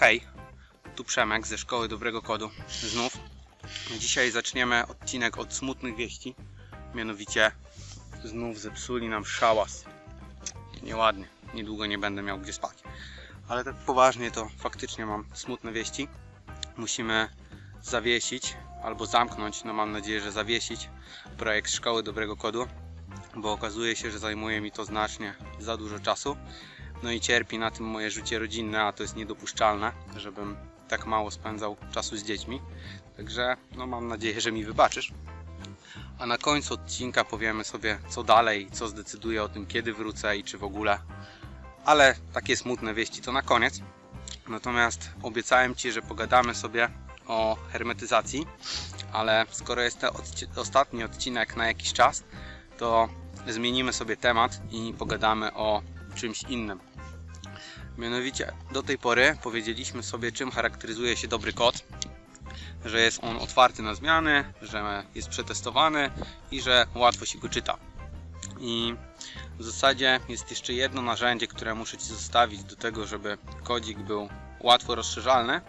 Hej, tu Przemek ze Szkoły Dobrego Kodu. Znów. Dzisiaj zaczniemy odcinek od smutnych wieści. Mianowicie znów zepsuli nam szałas. Nieładnie. Niedługo nie będę miał gdzie spać. Ale tak poważnie to faktycznie mam smutne wieści. Musimy zawiesić albo zamknąć, no mam nadzieję, że zawiesić projekt Szkoły Dobrego Kodu, bo okazuje się, że zajmuje mi to znacznie za dużo czasu. No i cierpi na tym moje życie rodzinne, a to jest niedopuszczalne, żebym tak mało spędzał czasu z dziećmi. Także no mam nadzieję, że mi wybaczysz. A na końcu odcinka powiemy sobie co dalej, co zdecyduje o tym, kiedy wrócę i czy w ogóle. Ale takie smutne wieści to na koniec. Natomiast obiecałem Ci, że pogadamy sobie o hermetyzacji, ale skoro jest to odci- ostatni odcinek na jakiś czas, to zmienimy sobie temat i pogadamy o czymś innym. Mianowicie do tej pory powiedzieliśmy sobie, czym charakteryzuje się dobry kod, że jest on otwarty na zmiany, że jest przetestowany i że łatwo się go czyta. I w zasadzie jest jeszcze jedno narzędzie, które muszę Ci zostawić do tego, żeby kodzik był łatwo rozszerzalny,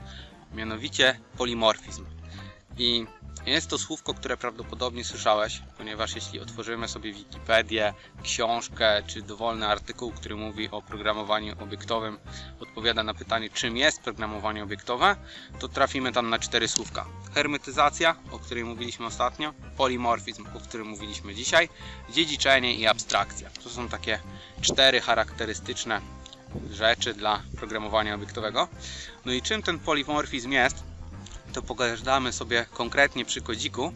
mianowicie polimorfizm. I jest to słówko, które prawdopodobnie słyszałeś, ponieważ jeśli otworzymy sobie Wikipedię, książkę czy dowolny artykuł, który mówi o programowaniu obiektowym, odpowiada na pytanie, czym jest programowanie obiektowe, to trafimy tam na cztery słówka. Hermetyzacja, o której mówiliśmy ostatnio, polimorfizm, o którym mówiliśmy dzisiaj, dziedziczenie i abstrakcja. To są takie cztery charakterystyczne rzeczy dla programowania obiektowego. No i czym ten polimorfizm jest, to pogadamy sobie konkretnie przy kodziku.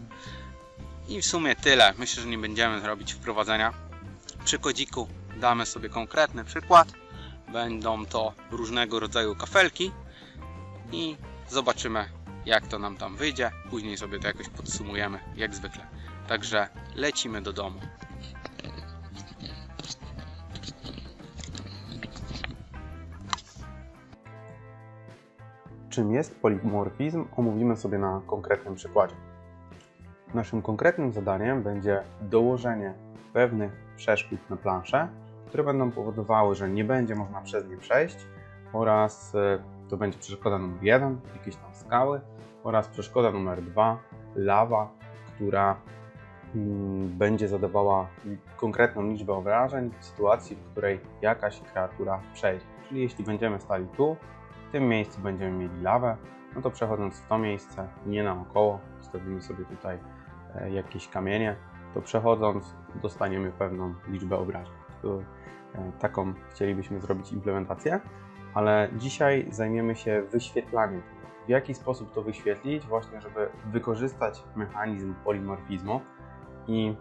I w sumie tyle. Myślę, że nie będziemy robić wprowadzenia. Przy kodziku damy sobie konkretny przykład. Będą to różnego rodzaju kafelki i zobaczymy jak to nam tam wyjdzie. Później sobie to jakoś podsumujemy, jak zwykle. Także lecimy do domu. Czym jest polimorfizm, omówimy sobie na konkretnym przykładzie. Naszym konkretnym zadaniem będzie dołożenie pewnych przeszkód na planszę, które będą powodowały, że nie będzie można przez nie przejść oraz e, to będzie przeszkoda numer 1, jakieś tam skały oraz przeszkoda numer 2, lawa, która mm, będzie zadawała konkretną liczbę obrażeń w sytuacji, w której jakaś kreatura przejdzie. Czyli jeśli będziemy stali tu, tym miejscu będziemy mieli lawę, no to przechodząc w to miejsce, nie naokoło, stawimy sobie tutaj e, jakieś kamienie, to przechodząc dostaniemy pewną liczbę obrażeń. E, taką chcielibyśmy zrobić implementację, ale dzisiaj zajmiemy się wyświetlaniem. W jaki sposób to wyświetlić, właśnie żeby wykorzystać mechanizm polimorfizmu i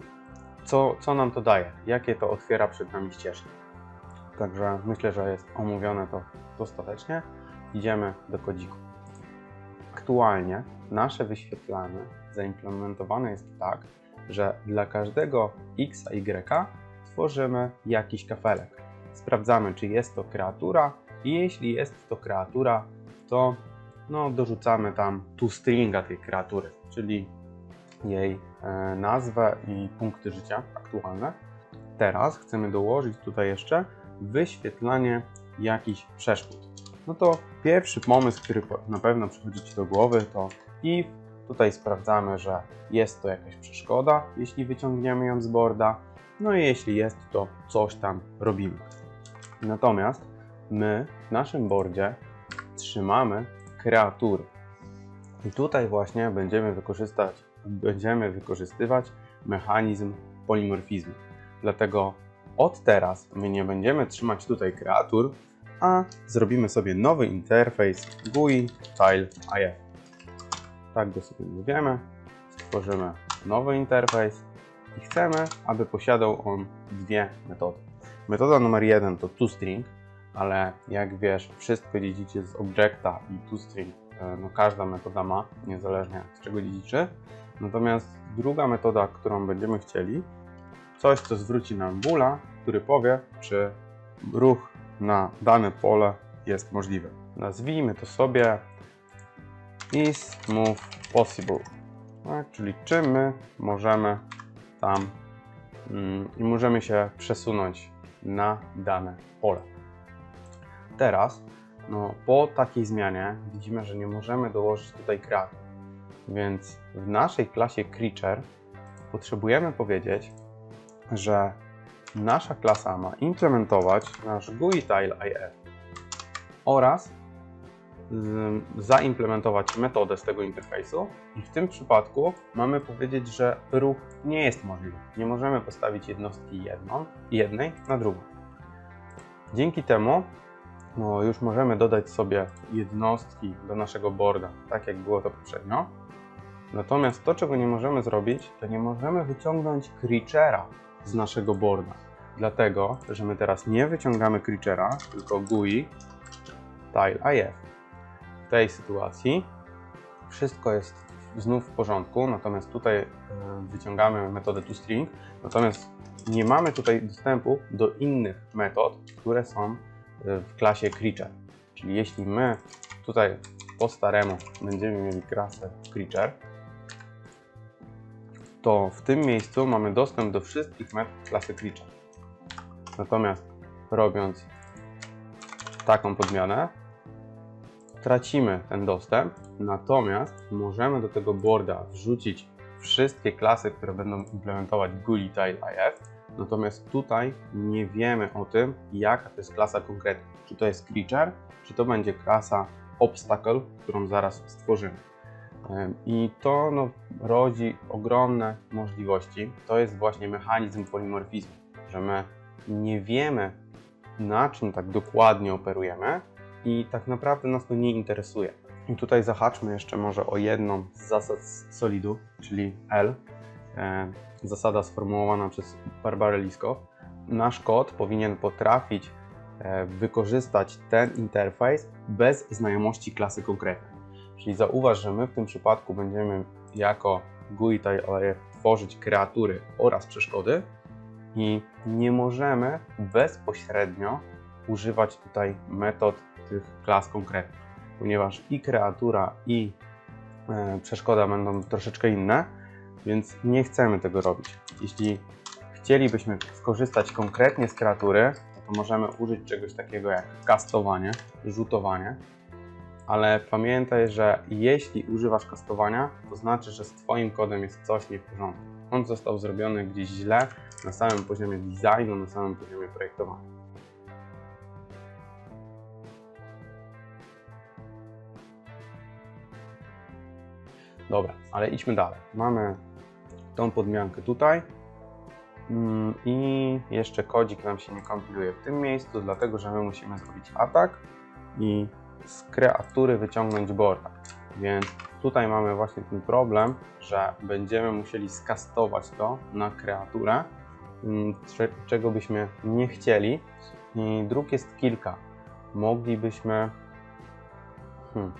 co, co nam to daje, jakie to otwiera przed nami ścieżki. Także myślę, że jest omówione to dostatecznie idziemy do kodziku. Aktualnie nasze wyświetlanie zaimplementowane jest tak, że dla każdego x y tworzymy jakiś kafelek. Sprawdzamy, czy jest to kreatura i jeśli jest to kreatura, to no, dorzucamy tam toStringa tej kreatury, czyli jej e, nazwę i punkty życia aktualne. Teraz chcemy dołożyć tutaj jeszcze wyświetlanie jakichś przeszkód no to pierwszy pomysł, który na pewno przychodzi Ci do głowy, to if. Tutaj sprawdzamy, że jest to jakaś przeszkoda, jeśli wyciągniemy ją z boarda. No i jeśli jest, to coś tam robimy. Natomiast my w naszym boardzie trzymamy kreatury. I tutaj właśnie będziemy wykorzystać, będziemy wykorzystywać mechanizm polimorfizmu. Dlatego od teraz my nie będziemy trzymać tutaj kreatur, a zrobimy sobie nowy interfejs GUI Tile IF. Tak go sobie nazwiemy. Stworzymy nowy interfejs i chcemy, aby posiadał on dwie metody. Metoda numer jeden to toString, ale jak wiesz, wszystko dziedziczy z Objecta i toString, e, no każda metoda ma, niezależnie z czego dziedziczy. Natomiast druga metoda, którą będziemy chcieli, coś, co zwróci nam boola, który powie, czy ruch na dane pole jest możliwe. Nazwijmy to sobie is move possible, tak? czyli czy my możemy tam mm, i możemy się przesunąć na dane pole. Teraz no, po takiej zmianie widzimy, że nie możemy dołożyć tutaj kreatur. Więc w naszej klasie Creature potrzebujemy powiedzieć, że nasza klasa ma implementować nasz GUI tile IF oraz zaimplementować metodę z tego interfejsu i w tym przypadku mamy powiedzieć, że ruch nie jest możliwy. Nie możemy postawić jednostki jedną, jednej na drugą. Dzięki temu no, już możemy dodać sobie jednostki do naszego boarda, tak jak było to poprzednio. Natomiast to, czego nie możemy zrobić, to nie możemy wyciągnąć creature'a z naszego boarda. Dlatego, że my teraz nie wyciągamy creature'a, tylko GUI tile IF. W tej sytuacji wszystko jest znów w porządku, natomiast tutaj e, wyciągamy metodę toString, natomiast nie mamy tutaj dostępu do innych metod, które są e, w klasie creature. Czyli jeśli my tutaj po staremu będziemy mieli klasę creature, to w tym miejscu mamy dostęp do wszystkich metod klasy creature. Natomiast robiąc taką podmianę, tracimy ten dostęp, natomiast możemy do tego boarda wrzucić wszystkie klasy, które będą implementować GUI Tile IF, natomiast tutaj nie wiemy o tym, jaka to jest klasa konkretna. Czy to jest creature, czy to będzie klasa obstacle, którą zaraz stworzymy. I to no, rodzi ogromne możliwości. To jest właśnie mechanizm polimorfizmu, że my nie wiemy, na czym tak dokładnie operujemy, i tak naprawdę nas to nie interesuje. I tutaj zahaczmy jeszcze może o jedną z zasad Solidu, czyli L. E, zasada sformułowana przez Barbarę Liskow. Nasz kod powinien potrafić e, wykorzystać ten interfejs bez znajomości klasy konkretnej. Czyli zauważ, że my w tym przypadku będziemy jako GUI TileIF tworzyć kreatury oraz przeszkody i nie możemy bezpośrednio używać tutaj metod tych klas konkretnych, ponieważ i kreatura, i e, przeszkoda będą troszeczkę inne, więc nie chcemy tego robić. Jeśli chcielibyśmy skorzystać konkretnie z kreatury, to możemy użyć czegoś takiego jak kastowanie, rzutowanie, ale pamiętaj, że jeśli używasz kastowania, to znaczy, że z Twoim kodem jest coś nie w porządku. On został zrobiony gdzieś źle na samym poziomie designu, na samym poziomie projektowania. Dobra, ale idźmy dalej. Mamy tą podmiankę tutaj Mm, i jeszcze kodzik nam się nie kompiluje w tym miejscu, dlatego że my musimy zrobić atak i z kreatury wyciągnąć boarda. Więc tutaj mamy właśnie ten problem, że będziemy musieli skastować to na kreaturę, mm, cze- czego byśmy nie chcieli. I dróg jest kilka. Moglibyśmy. Hmm.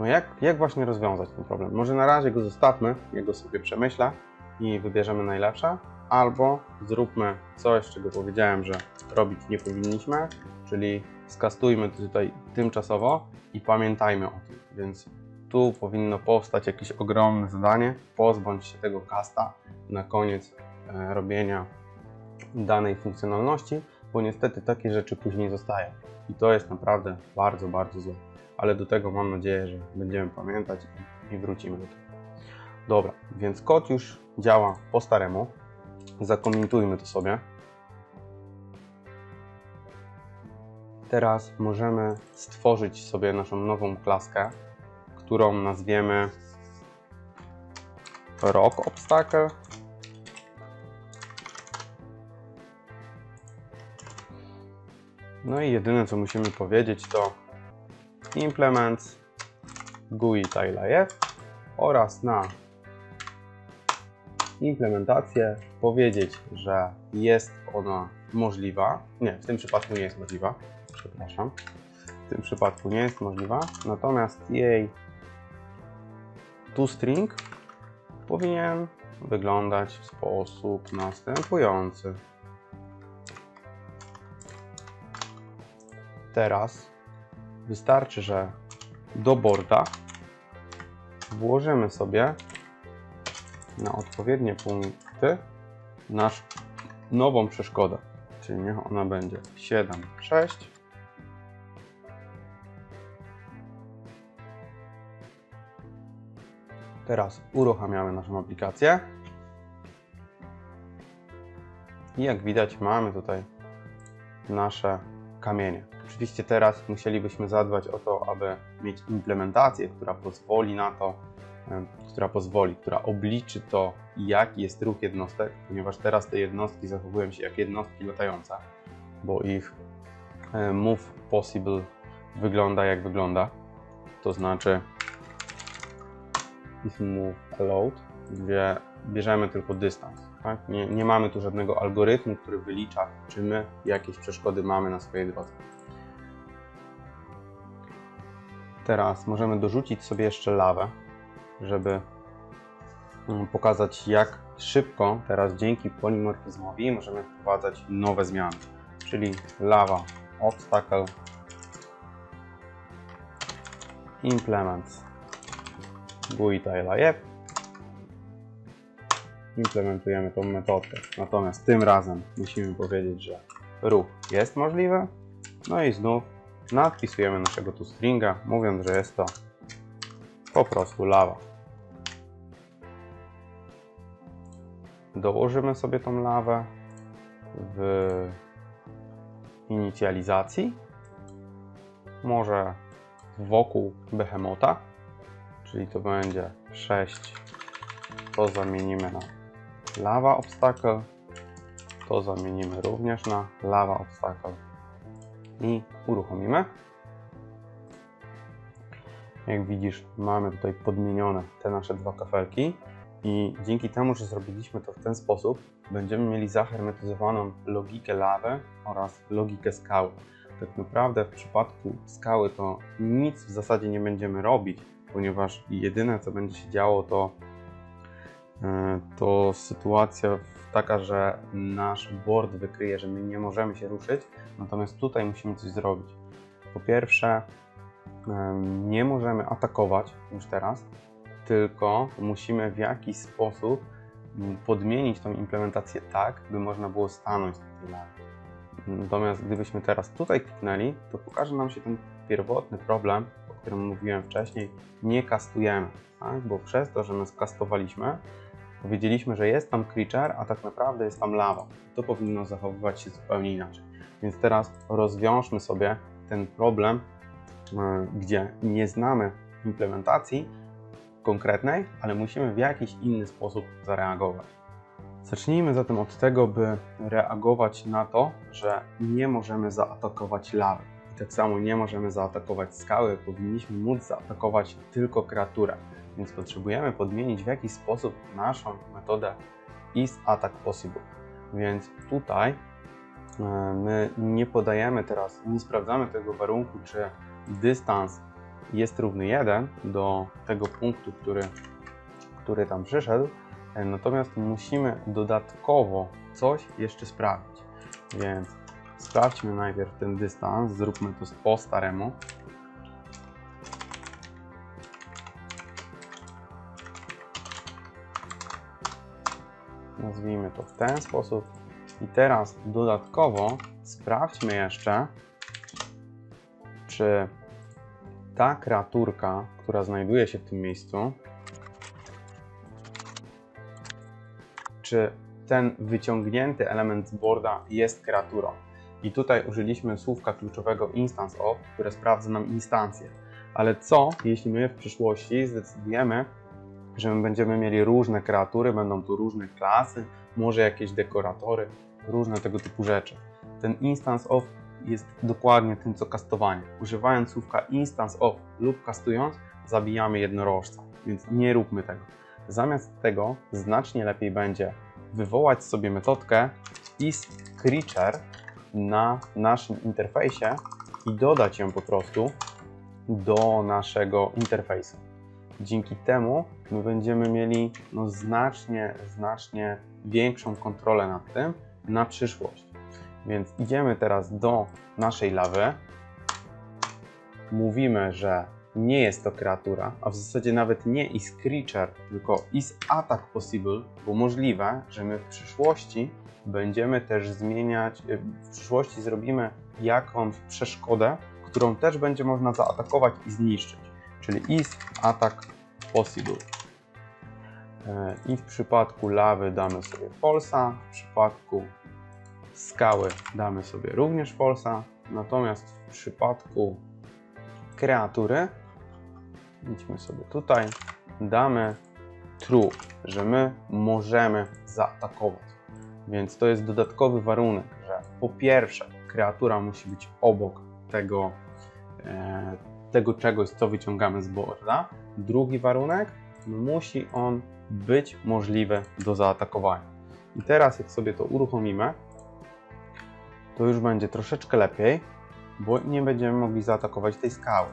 No jak, jak właśnie rozwiązać ten problem? Może na razie go zostawmy, ja go sobie przemyślę i wybierzemy najlepsze, albo zróbmy coś, czego powiedziałem, że robić nie powinniśmy, czyli skastujmy to tutaj tymczasowo i pamiętajmy o tym. Więc tu powinno powstać jakieś ogromne zadanie, pozbądź się tego kasta na koniec e, robienia danej funkcjonalności, bo niestety takie rzeczy później zostają. I to jest naprawdę bardzo, bardzo złe. Ale do tego mam nadzieję, że będziemy pamiętać i- wrócimy do tego. Dobra, więc kod już działa po staremu. Zakomentujmy to sobie. Teraz możemy stworzyć sobie naszą nową klaskę, którą nazwiemy Rock Obstacle. No i jedyne co musimy powiedzieć to implement GUI TileIF oraz na implementację powiedzieć, że jest ona możliwa. Nie, w tym przypadku nie jest możliwa. Przepraszam. W tym przypadku nie jest możliwa. Natomiast jej toString powinien wyglądać w sposób następujący. Teraz wystarczy, że do boarda włożymy sobie na odpowiednie punkty nasz nową przeszkodę. Czyli niech ona będzie 7, 6. Teraz uruchamiamy naszą aplikację. I jak widać, mamy tutaj nasze kamienie. Oczywiście teraz musielibyśmy zadbać o to, aby mieć implementację, która pozwoli na to, która pozwoli, która obliczy to, jaki jest ruch jednostek, ponieważ teraz te jednostki zachowują się jak jednostki latające, bo ich move possible wygląda jak wygląda. To znaczy move allowed, gdzie bierzemy tylko dystans. Tak? Nie, nie mamy tu żadnego algorytmu, który wylicza, czy my jakieś przeszkody mamy na swojej drodze. Teraz możemy dorzucić sobie jeszcze lawę, żeby mm, pokazać, jak szybko teraz dzięki polimorfizmowi możemy wprowadzać nowe zmiany. Czyli lawa obstacle implements GUI live implementujemy tą metodkę. Natomiast tym razem musimy powiedzieć, że ruch jest możliwy. No i znów nadpisujemy naszego tu stringa, mówiąc, że jest to po prostu lawa. Dołożymy sobie tą lawę w inicjalizacji, może wokół behemota, czyli to będzie 6, to zamienimy na lava obstacle, to zamienimy również na lava obstacle i uruchomimy. Jak widzisz, mamy tutaj podmienione te nasze dwa kafelki i dzięki temu, że zrobiliśmy to w ten sposób, będziemy mieli zahermetyzowaną logikę lawy oraz logikę skały. Tak naprawdę w przypadku skały to nic w zasadzie nie będziemy robić, ponieważ jedyne co będzie się działo to, e, to sytuacja taka, że nasz board wykryje, że my nie możemy się ruszyć, natomiast tutaj musimy coś zrobić. Po pierwsze, em, nie możemy atakować już teraz, tylko musimy w jakiś sposób mm, podmienić tą implementację tak, by można było stanąć na tej. Natomiast gdybyśmy teraz tutaj kliknęli, to pokaże nam się ten pierwotny problem, którym mówiłem wcześniej, nie kastujemy, tak? bo przez to, że my skastowaliśmy, powiedzieliśmy, że jest tam creature, a tak naprawdę jest tam lawa. To powinno zachowywać się zupełnie inaczej. Więc teraz rozwiążmy sobie ten problem, e, gdzie nie znamy implementacji konkretnej, ale musimy w jakiś inny sposób zareagować. Zacznijmy zatem od tego, by reagować na to, że nie możemy zaatakować lawy. Tak samo nie możemy zaatakować skały, powinniśmy móc zaatakować tylko kreaturę. Więc potrzebujemy podmienić w jakiś sposób naszą metodę is attack possible. Więc tutaj e, my nie podajemy teraz, nie sprawdzamy tego warunku, czy dystans jest równy 1 do tego punktu, który, który tam przyszedł, E, Natomiast musimy dodatkowo coś jeszcze sprawdzić. Więc sprawdźmy najpierw ten dystans, zróbmy to po staremu. Nazwijmy to w ten sposób. I teraz dodatkowo sprawdźmy jeszcze, czy ta kreaturka, która znajduje się w tym miejscu, czy ten wyciągnięty element z boarda jest kreaturą. I tutaj użyliśmy słówka kluczowego instance of, które sprawdza nam instancję. Ale co, jeśli my w przyszłości zdecydujemy, że my będziemy mieli różne kreatury, będą tu różne klasy, może jakieś dekoratory, różne tego typu rzeczy. Ten instance of jest dokładnie tym, co kastowanie. Używając słówka instance of lub kastując, zabijamy jednorożca, więc nie róbmy tego. Zamiast tego znacznie lepiej będzie wywołać sobie metodkę isCreature na naszym interfejsie i dodać ją po prostu do naszego interfejsu. Dzięki temu my będziemy mieli no, znacznie, znacznie większą kontrolę nad tym na przyszłość. Więc idziemy teraz do naszej lawy. Mówimy, że nie jest to kreatura, a w zasadzie nawet nie is creature, tylko is attack possible, bo możliwe, że my w przyszłości będziemy też zmieniać, y, w przyszłości zrobimy jakąś przeszkodę, którą też będzie można zaatakować i zniszczyć, czyli is attack possible. E, I w przypadku lawy damy sobie falsa, w przypadku skały damy sobie również falsa, natomiast w przypadku kreatury, idźmy sobie tutaj, damy true, że my możemy zaatakować. Więc to jest dodatkowy warunek, że po pierwsze kreatura musi być obok tego, e, tego czegoś, co wyciągamy z boarda. Drugi warunek, musi on być możliwy do zaatakowania. I teraz jak sobie to uruchomimy, to już będzie troszeczkę lepiej, bo nie będziemy mogli zaatakować tej skały,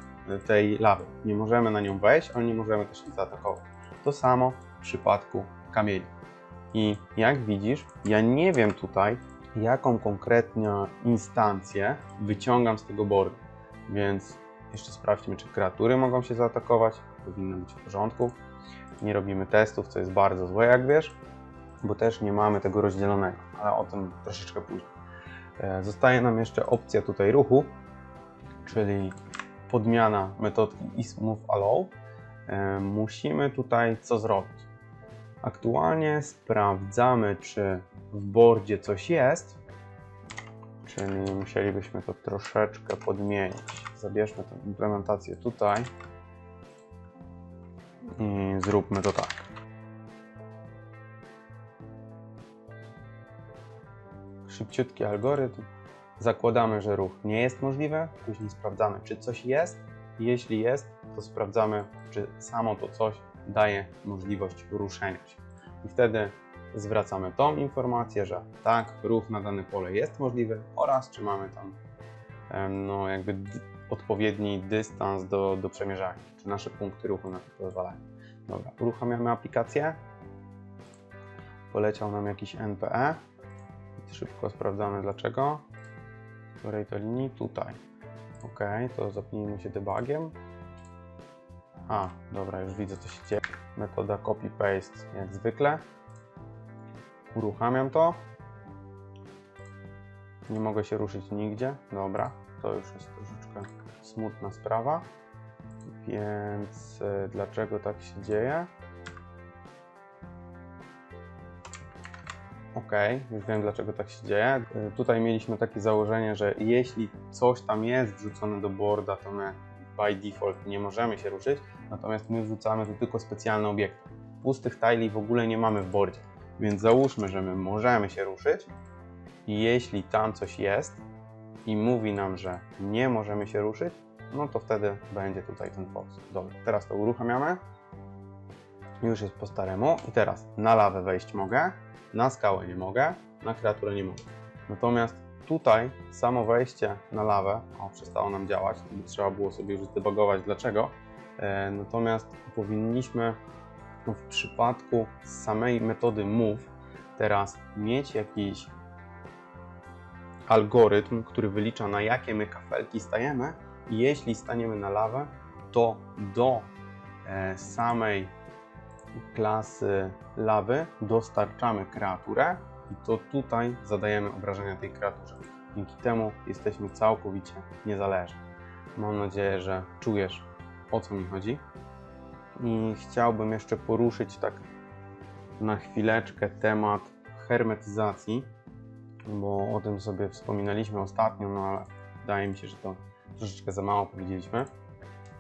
tej lawy. Nie możemy na nią wejść, ale nie możemy też jej zaatakować. To samo w przypadku kamieni. I jak widzisz, ja nie wiem tutaj, jaką konkretnie instancję wyciągam z tego boardu. Więc jeszcze sprawdźmy, czy kreatury mogą się zaatakować. Powinno być w porządku. Nie robimy testów, co jest bardzo złe, jak wiesz, bo też nie mamy tego rozdzielonego, ale o tym troszeczkę później. E, Zostaje nam jeszcze opcja tutaj ruchu, czyli podmiana metodki isMove allow. E, Musimy tutaj co zrobić? Aktualnie sprawdzamy, czy w boardzie coś jest, czyli musielibyśmy to troszeczkę podmienić. Zabierzmy tę implementację tutaj i zróbmy to tak. Szybciutki algorytm. Zakładamy, że ruch nie jest możliwy, później sprawdzamy, czy coś jest. Jeśli jest, to sprawdzamy, czy samo to coś daje możliwość ruszenia się. I wtedy zwracamy tą informację, że tak, ruch na dane pole jest możliwy oraz czy mamy tam no, jakby odpowiedni dystans do, do przemierzania, czy nasze punkty ruchu na to pozwalają. Dobra, uruchamiamy aplikację. Poleciał nam jakiś NPE. Szybko sprawdzamy dlaczego. Z której to linii? Tutaj. Ok, to zapnijmy się debugiem. A, dobra, już widzę co się dzieje. Metoda copy-paste jak zwykle. Uruchamiam to. Nie mogę się ruszyć nigdzie. Dobra, to już jest troszeczkę smutna sprawa. Więc y, dlaczego tak się dzieje? Ok, już wiem dlaczego tak się dzieje. Y, Tutaj mieliśmy takie założenie, że jeśli coś tam jest wrzucone do boarda, to my by default nie możemy się ruszyć, natomiast my wrzucamy tu tylko specjalne obiekty. Pustych tile w ogóle nie mamy w boardzie, więc załóżmy, że my możemy się ruszyć i jeśli tam coś jest i mówi nam, że nie możemy się ruszyć, no to wtedy będzie tutaj ten false. Dobra, teraz to uruchamiamy. Już jest po staremu i teraz na lawę wejść mogę, na skałę nie mogę, na kreaturę nie mogę. Natomiast tutaj samo wejście na lawę, o przestało nam działać, trzeba było sobie już zdebugować dlaczego. E, natomiast powinniśmy no, w przypadku samej metody move teraz mieć jakiś algorytm, który wylicza na jakie my kafelki stajemy i jeśli staniemy na lawę, to do e, samej klasy lawy dostarczamy kreaturę i to tutaj zadajemy obrażenia tej kreaturze. Dzięki temu jesteśmy całkowicie niezależni. Mam nadzieję, że czujesz o co mi chodzi. I chciałbym jeszcze poruszyć tak na chwileczkę temat hermetyzacji, bo o tym sobie wspominaliśmy ostatnio, no ale wydaje mi się, że to troszeczkę za mało powiedzieliśmy.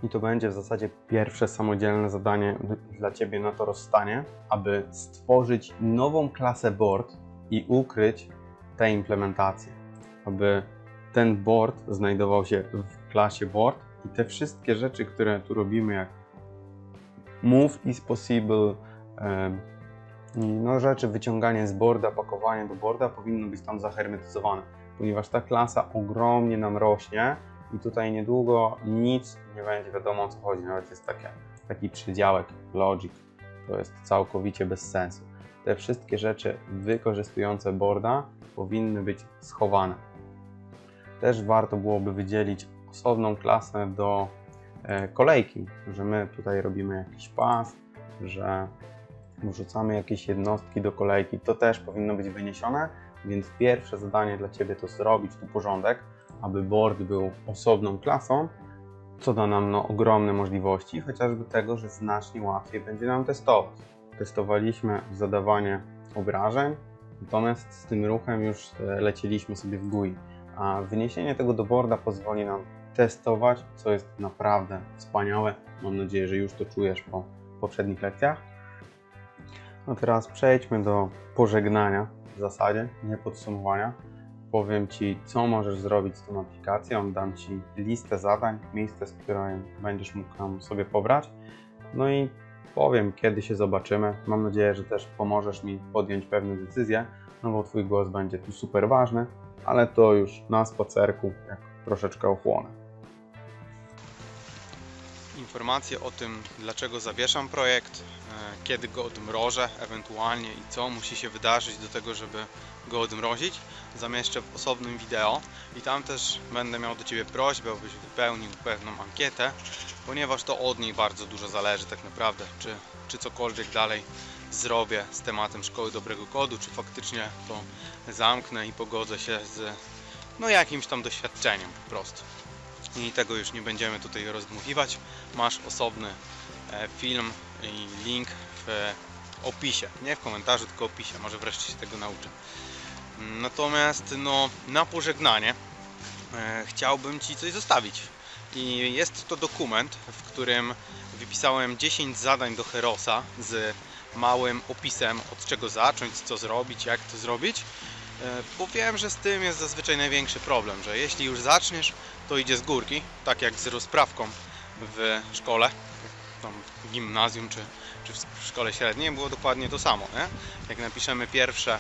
I to będzie w zasadzie pierwsze samodzielne zadanie dla Ciebie na to rozstanie, aby stworzyć nową klasę board i ukryć te implementacje. Aby ten board znajdował się w klasie board i te wszystkie rzeczy, które tu robimy, jak move is possible, no rzeczy, wyciąganie z boarda, pakowanie do boarda powinno być tam zahermetyzowane, ponieważ ta klasa ogromnie nam rośnie i tutaj niedługo nic nie będzie wiadomo o co chodzi. Nawet jest takie, taki przydziałek logic. To jest całkowicie bez sensu. Te wszystkie rzeczy wykorzystujące boarda powinny być schowane. Też warto byłoby wydzielić osobną klasę do e, kolejki, że my tutaj robimy jakiś pas, że wrzucamy jakieś jednostki do kolejki. To też powinno być wyniesione, więc pierwsze zadanie dla Ciebie to zrobić tu porządek, aby board był osobną klasą, co da nam no, ogromne możliwości, chociażby tego, że znacznie łatwiej będzie nam testować. testowaliśmy zadawanie obrażeń, natomiast z tym ruchem już e, lecieliśmy sobie w GUI. A wyniesienie tego do boarda pozwoli nam testować, co jest naprawdę wspaniałe. Mam nadzieję, że już to czujesz po poprzednich lekcjach. No teraz przejdźmy do pożegnania w zasadzie, nie podsumowania. Powiem Ci, co możesz zrobić z tą aplikacją, dam Ci listę zadań, miejsce, z którym będziesz mógł tam sobie pobrać. No i powiem, kiedy się zobaczymy. Mam nadzieję, że też pomożesz mi podjąć pewne decyzje, no bo Twój głos będzie tu super ważny, ale to już na spacerku, jak troszeczkę ochłonę. Informacje o tym, dlaczego zawieszam projekt, e, kiedy go odmrożę ewentualnie i co musi się wydarzyć do tego, żeby go odmrozić, zamieszczę w osobnym wideo i tam też będę miał do Ciebie prośbę, abyś wypełnił pewną ankietę, ponieważ to od niej bardzo dużo zależy tak naprawdę, czy, czy cokolwiek dalej zrobię z tematem Szkoły Dobrego Kodu, czy faktycznie to zamknę i pogodzę się z no jakimś tam doświadczeniem po prostu i tego już nie będziemy tutaj rozdmuchiwać. Masz osobny e, film i link w opisie, nie w komentarzu, tylko w opisie. Może wreszcie się tego nauczę. Natomiast no, na pożegnanie e, chciałbym Ci coś zostawić. I jest to dokument, w którym wypisałem 10 zadań do Herosa z małym opisem od czego zacząć, co zrobić, jak to zrobić. E, Bo wiem, że z tym jest zazwyczaj największy problem, że jeśli już zaczniesz, to idzie z górki, tak jak z rozprawką w szkole, w gimnazjum czy, czy w szkole średniej było dokładnie to samo, nie? Jak napiszemy pierwsze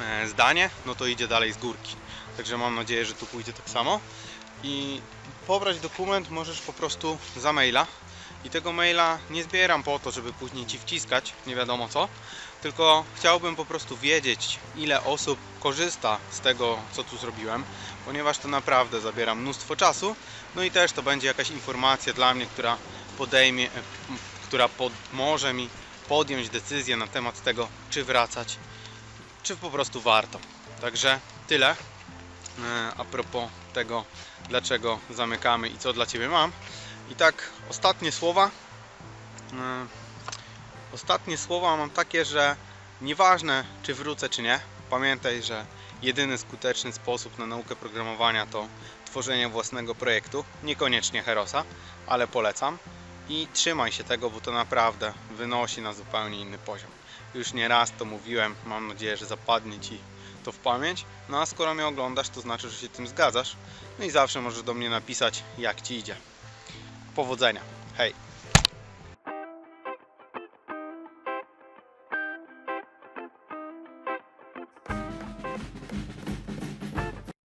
e, zdanie, no to idzie dalej z górki. Także mam nadzieję, że tu pójdzie tak samo. I pobrać dokument możesz po prostu za maila. I tego maila nie zbieram po to, żeby później ci wciskać, nie wiadomo co, tylko chciałbym po prostu wiedzieć, ile osób korzysta z tego, co tu zrobiłem, ponieważ to naprawdę zabiera mnóstwo czasu. No i też to będzie jakaś informacja dla mnie, która podejmie, e, która pomoże mi podjąć decyzję na temat tego, czy wracać, czy po prostu warto. Także tyle. E, A propos tego, dlaczego zamykamy i co dla Ciebie mam. I tak, ostatnie słowa. Ostatnie słowa mam takie, że nieważne czy wrócę czy nie, pamiętaj, że jedyny skuteczny sposób na naukę programowania to tworzenie własnego projektu, niekoniecznie Herosa, ale polecam i trzymaj się tego, bo to naprawdę wynosi na zupełnie inny poziom. Już nie raz to mówiłem, mam nadzieję, że zapadnie Ci to w pamięć. No a skoro mnie oglądasz, to znaczy, że się tym zgadzasz. No i zawsze możesz do mnie napisać, jak Ci idzie. Powodzenia.